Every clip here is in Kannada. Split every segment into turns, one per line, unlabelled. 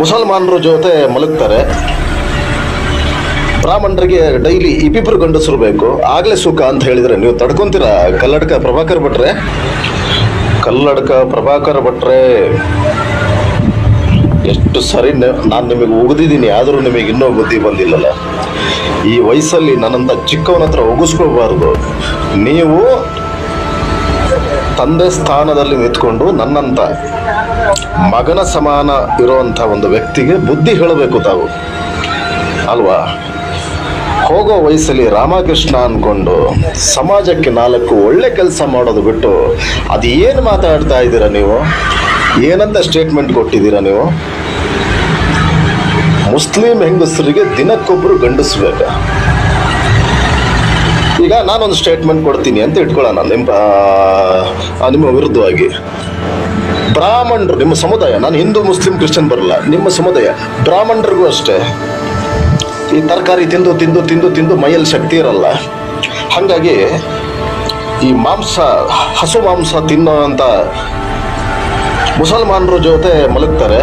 ಮುಸಲ್ಮಾನರ ಜೊತೆ ಮಲಗ್ತಾರೆ. ಬ್ರಾಹ್ಮಣರಿಗೆ ಡೈಲಿ ಇಬ್ಬಿಬ್ರು ಗಂಡಸರು ಬೇಕು. ಆಗ್ಲೇ ಸುಖ ಅಂತ ಹೇಳಿದ್ರೆ ನೀವು ತಡ್ಕೊಂತೀರಾ? ಕಲ್ಲಡ್ಕ ಪ್ರಭಾಕರ್ ಭಟ್ರೆ? ಕಲ್ಲಡ್ಕ ಪ್ರಭಾಕರ್ ಭಟ್ರೆ, ಎಷ್ಟು ಸರಿ ನಾನು ನಿಮಗೆ ಉಗಿದಿದ್ದೀನಿ, ಆದರೂ ನಿಮಗೆ ಇನ್ನೂ ಬುದ್ಧಿ ಬಂದಿಲ್ಲಲ್ಲ. ಈ ವಯಸ್ಸಲ್ಲಿ ನನ್ನಂಥ ಚಿಕ್ಕವನ ಹತ್ರ ಉಗಿಸ್ಕೋಬಾರ್ದು ನೀವು ತಂದೆ ಸ್ಥಾನದಲ್ಲಿ ನಿಂತ್ಕೊಂಡು ನನ್ನಂತ ಮಗನ ಸಮಾನ ಇರುವಂಥ ಒಂದು ವ್ಯಕ್ತಿಗೆ ಬುದ್ಧಿ ಹೇಳಬೇಕು ತಾವು. ಅಲ್ವಾ? ಹೋಗೋ ವಯಸ್ಸಲ್ಲಿ ರಾಮಕೃಷ್ಣ ಅನ್ಕೊಂಡು ಸಮಾಜಕ್ಕೆ ನಾಲ್ಕು ಒಳ್ಳೆ ಕೆಲಸ ಮಾಡೋದು ಬಿಟ್ಟು ಅದು ಏನು ಮಾತಾಡ್ತಾ ಇದ್ದೀರಾ ನೀವು? ಏನಂತ ಸ್ಟೇಟ್ಮೆಂಟ್ ಕೊಟ್ಟಿದ್ದೀರಾ ನೀವು? ಮುಸ್ಲಿಂ ಹೆಂಗಸರಿಗೆ ದಿನಕ್ಕೊಬ್ಬರು ಗಂಡಸ್ಬೇಕ ಈಗ ನಾನೊಂದು ಸ್ಟೇಟ್ಮೆಂಟ್ ಕೊಡ್ತೀನಿ ಅಂತ ಇಟ್ಕೊಳ್ಳೋಣ. ನಿಮ್ಮ ನಿಮ್ಮ ವಿರುದ್ಧವಾಗಿ. ಬ್ರಾಹ್ಮಣರು, ನಿಮ್ಮ ಸಮುದಾಯ, ನಾನು ಹಿಂದೂ, ಮುಸ್ಲಿಂ, ಕ್ರಿಶ್ಚಿಯನ್ ಬರಲ್ಲ. ನಿಮ್ಮ ಸಮುದಾಯ, ಬ್ರಾಹ್ಮಣರಿಗೂ ಅಷ್ಟೇ. ಈ ತರಕಾರಿ ತಿಂದು ತಿಂದು ತಿಂದು ತಿಂದು ಮೈಯಲ್ಲಿ ಶಕ್ತಿ ಇರಲ್ಲ. ಹಾಗಾಗಿ ಈ ಮಾಂಸ, ಹಸು ಮಾಂಸ ತಿನ್ನೋ ಅಂತ ಮುಸಲ್ಮಾನರ ಜೊತೆ ಮಲಗ್ತಾರೆ.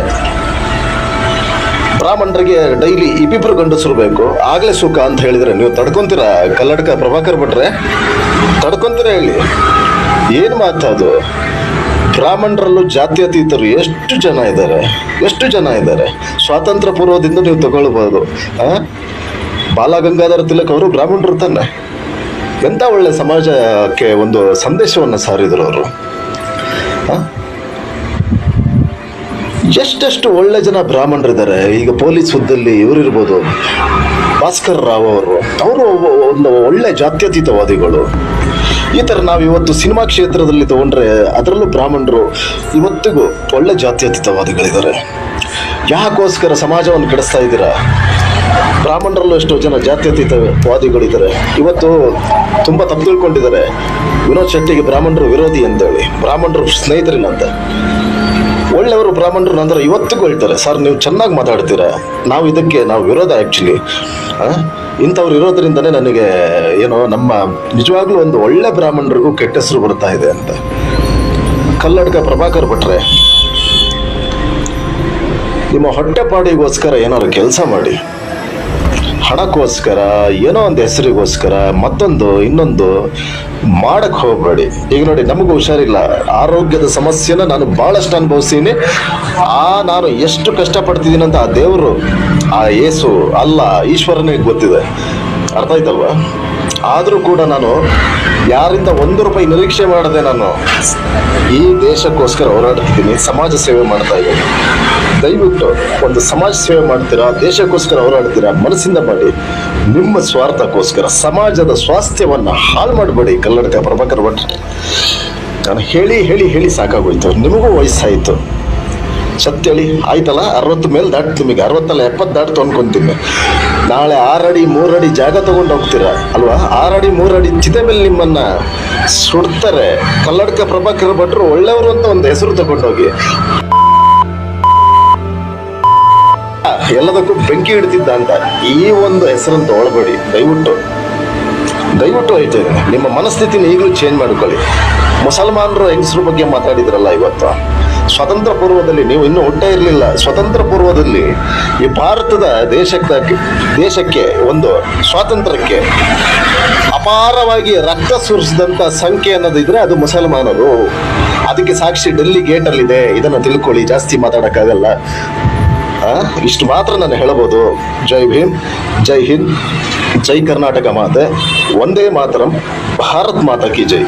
ಬ್ರಾಹ್ಮಣರಿಗೆ ಡೈಲಿ ಇಬ್ಬಿಬ್ರು ಗಂಡಸರು ಬೇಕು. ಆಗ್ಲೇ ಸುಖ ಅಂತ ಹೇಳಿದ್ರೆ ನೀವು ತಡ್ಕೊಂತೀರಾ? ಕಲ್ಲಡ್ಕ ಪ್ರಭಾಕರ್ ಭಟ್ರೆ? ತಡ್ಕೊಂತೀರಾ ಹೇಳಿ? ಏನು ಮಾತದು ಬ್ರಾಹ್ಮಣರಲ್ಲೂ ಜಾತ್ಯತೀತರು ಎಷ್ಟು ಜನ ಇದ್ದಾರೆ? ಎಷ್ಟು ಜನ ಇದ್ದಾರೆ? ಸ್ವಾತಂತ್ರ್ಯ ಪೂರ್ವದಿಂದ ನೀವು ತಗೊಳ್ಬೋದು ಆ? ಬಾಲಗಂಗಾಧರ ತಿಲಕ್ ಅವರು ಬ್ರಾಹ್ಮಣರು ತಾನೆ. ಎಂಥ ಒಳ್ಳೆ ಸಮಾಜಕ್ಕೆ ಒಂದು ಸಂದೇಶವನ್ನು ಸಾರಿದರು ಅವರು? ಎಷ್ಟೆಷ್ಟು ಒಳ್ಳೆ ಜನ ಬ್ರಾಹ್ಮಣರಿದ್ದಾರೆ. ಈಗ ಪೊಲೀಸ್ ಹುದ್ದಲ್ಲಿ ಇವರಿರ್ಬೋದು ಭಾಸ್ಕರ್ ರಾವ್ ಅವರು. ಅವರು ಒಂದು ಒಳ್ಳೆ ಜಾತ್ಯತೀತವಾದಿಗಳು. ಈ ಥರ ನಾವು ಇವತ್ತು ಸಿನಿಮಾ ಕ್ಷೇತ್ರದಲ್ಲಿ ತಗೊಂಡ್ರೆ ಅದರಲ್ಲೂ ಬ್ರಾಹ್ಮಣರು ಇವತ್ತಿಗೂ ಒಳ್ಳೆ ಜಾತ್ಯತೀತವಾದಿಗಳಿದ್ದಾರೆ. ಯಾಕೋಸ್ಕರ ಸಮಾಜವನ್ನು ಕೆಡಿಸ್ತಾ ಇದ್ದೀರಾ? ಬ್ರಾಹ್ಮಣರಲ್ಲೂ ಎಷ್ಟೋ ಜನ ಜಾತ್ಯತೀತವಾದಿಗಳಿದ್ದಾರೆ. ಇವತ್ತು ತುಂಬ ತಪ್ಪು ತಿಳ್ಕೊಂಡಿದ್ದಾರೆ. ವಿನೋದ್ ಶೆಟ್ಟಿಗೆ ಬ್ರಾಹ್ಮಣರು ವಿರೋಧಿ ಅಂತೇಳಿ. ಬ್ರಾಹ್ಮಣರು ಸ್ನೇಹಿತರಿಲ್ಲ ಅಂತ. ಒಳ್ಳೆಯವರು ಬ್ರಾಹ್ಮಣರು ನಂತರ ಇವತ್ತಿಗೂ ಹೇಳ್ತಾರೆ, ಸರ್, ನೀವು ಚೆನ್ನಾಗಿ ಮಾತಾಡ್ತೀರಾ? ನಾವು ಇದಕ್ಕೆ, ನಾವು ವಿರೋಧ ಆ್ಯಕ್ಚುಲಿ ಇಂಥವ್ರು ಇರೋದ್ರಿಂದನೇ ನನಗೆ ಏನೋ ನಮ್ಮ ನಿಜವಾಗ್ಲೂ ಒಂದು ಒಳ್ಳೆ ಬ್ರಾಹ್ಮಣರಿಗೂ ಕೆಟ್ಟ ಹೆಸರು ಬರ್ತಾ ಇದೆ ಅಂತ. ಕಲ್ಲಡ್ಕ ಪ್ರಭಾಕರ್ ಭಟ್ರೆ, ನಿಮ್ಮ ಹೊಟ್ಟೆಪಾಡಿಗೋಸ್ಕರ ಏನಾದ್ರು ಕೆಲಸ ಮಾಡಿ. ಹಣಕ್ಕೋಸ್ಕರ, ಏನೋ ಒಂದು ಹೆಸರಿಗೋಸ್ಕರ ಮತ್ತೊಂದು, ಇನ್ನೊಂದು ಮಾಡಕ್ಕೆ ಹೋಗಬೇಡಿ. ಈಗ ನೋಡಿ, ನಮಗೂ ಹುಷಾರಿಲ್ಲ. ಆರೋಗ್ಯದ ಸಮಸ್ಯೆನ ನಾನು ಬಹಳಷ್ಟು ಅನುಭವಿಸೀನಿ ಆ, ನಾನು ಎಷ್ಟು ಕಷ್ಟಪಡ್ತಿದ್ದೀನಿ ಅಂತ ಆ ದೇವರು, ಆ ಏಸು ಅಲ್ಲ, ಈಶ್ವರನಿಗೆ ಗೊತ್ತಿದೆ. ಅರ್ಥ ಆಯ್ತಲ್ವಾ? ಆದರೂ ಕೂಡ ನಾನು ಯಾರಿಂದ ಒಂದು ರೂಪಾಯಿ ನಿರೀಕ್ಷೆ ಮಾಡದೆ ನಾನು ಈ ದೇಶಕ್ಕೋಸ್ಕರ ಹೋರಾಡ್ತಿದ್ದೀನಿ, ಸಮಾಜ ಸೇವೆ ಮಾಡ್ತಾ ಇದ್ದೀನಿ. ದಯವಿಟ್ಟು ಒಂದು ಸಮಾಜ ಸೇವೆ ಮಾಡ್ತೀರಾ, ದೇಶಕ್ಕೋಸ್ಕರ ಹೋರಾಡ್ತೀರಾ, ಮನಸ್ಸಿಂದ ಮಾಡಿ. ನಿಮ್ಮ ಸ್ವಾರ್ಥಕ್ಕೋಸ್ಕರ, ಸಮಾಜದ ಸ್ವಾಸ್ಥ್ಯವನ್ನು ಹಾಳು ಮಾಡಬೇಡಿ ಕನ್ನಡದ ಪ್ರಭಾಕರ್ ಭಟ್ರೆ ನಾನು ಹೇಳಿ ಹೇಳಿ ಹೇಳಿ ಸಾಕಾಗೋಯ್ತು. ನಿಮಗೂ ವಯಸ್ಸಾಯಿತು. ಹೇಳಿ ಆಯ್ತಲ್ಲ? ಅರವತ್ತು ಮೇಲೆ ದಾಟ್ತು ನಿಮಗೆ. ಅರವತ್ತಲ್ಲ, ಎಪ್ಪತ್ತು ದಾಟ್ತು ಅನ್ಕೊಂತೀನಿ. ನಾಳೆ ಆರಡಿ, ಮೂರಡಿ ಜಾಗ ತಗೊಂಡು ಹೋಗ್ತೀರಾ? ಅಲ್ವಾ? ಆರಡಿ, ಮೂರಡಿ ಚಿತೆ ಮೇಲೆ ನಿಮ್ಮನ್ನ ಸುಡ್ತಾರೆ. ಕಲ್ಲಡ್ಕ ಪ್ರಭಾಕರ್ ಭಟ್ರು ಒಳ್ಳೆಯವರು ಅಂತ ಒಂದು ಹೆಸರು ತಗೊಂಡೋಗಿ. ಎಲ್ಲದಕ್ಕೂ ಬೆಂಕಿ ಹಿಡ್ತಿದ್ದ ಅಂತ ಈ ಒಂದು ಹೆಸರನ್ನು ತಗೊಳ್ಬೇಡಿ ದಯವಿಟ್ಟು. ದಯವಿಟ್ಟು ಐತೆ ನಿಮ್ಮ ಮನಸ್ಥಿತಿನ ಈಗಲೂ ಚೇಂಜ್ ಮಾಡ್ಕೊಳ್ಳಿ. ಮುಸಲ್ಮಾನರು ಹೆಂಗಸರು ಬಗ್ಗೆ ಮಾತಾಡಿದ್ರಲ್ಲ ಇವತ್ತು? ಸ್ವತಂತ್ರ ಪೂರ್ವದಲ್ಲಿ ನೀವು ಇನ್ನೂ ಹುಟ್ಟೇ ಇರಲಿಲ್ಲ. ಸ್ವತಂತ್ರ ಪೂರ್ವದಲ್ಲಿ ಈ ಭಾರತದ ದೇಶಕ್ಕೆ ದೇಶಕ್ಕೆ, ಒಂದು ಸ್ವಾತಂತ್ರ್ಯಕ್ಕೆ ಅಪಾರವಾಗಿ ರಕ್ತ ಸುರಿಸಿದಂಥ ಸಂಖ್ಯೆ ಅನ್ನೋದಿದ್ರೆ ಅದು ಮುಸಲ್ಮಾನರು. ಅದಕ್ಕೆ ಸಾಕ್ಷಿ ಡೆಲ್ಲಿ ಗೇಟಲ್ಲಿದೆ. ಇದನ್ನು ತಿಳ್ಕೊಳ್ಳಿ, ಜಾಸ್ತಿ ಮಾತಾಡೋಕ್ಕಾಗಲ್ಲ. ಇಷ್ಟು ಮಾತ್ರ ನಾನು ಹೇಳಬಹುದು. ಜೈ ಭೀಮ್, ಜೈ ಹಿಂದ್, ಜೈ ಕರ್ನಾಟಕ ಮಾತೆ. ಒಂದೇ ಮಾತರಂ, ಭಾರತ್ ಮಾತಾ ಕಿ ಜೈ.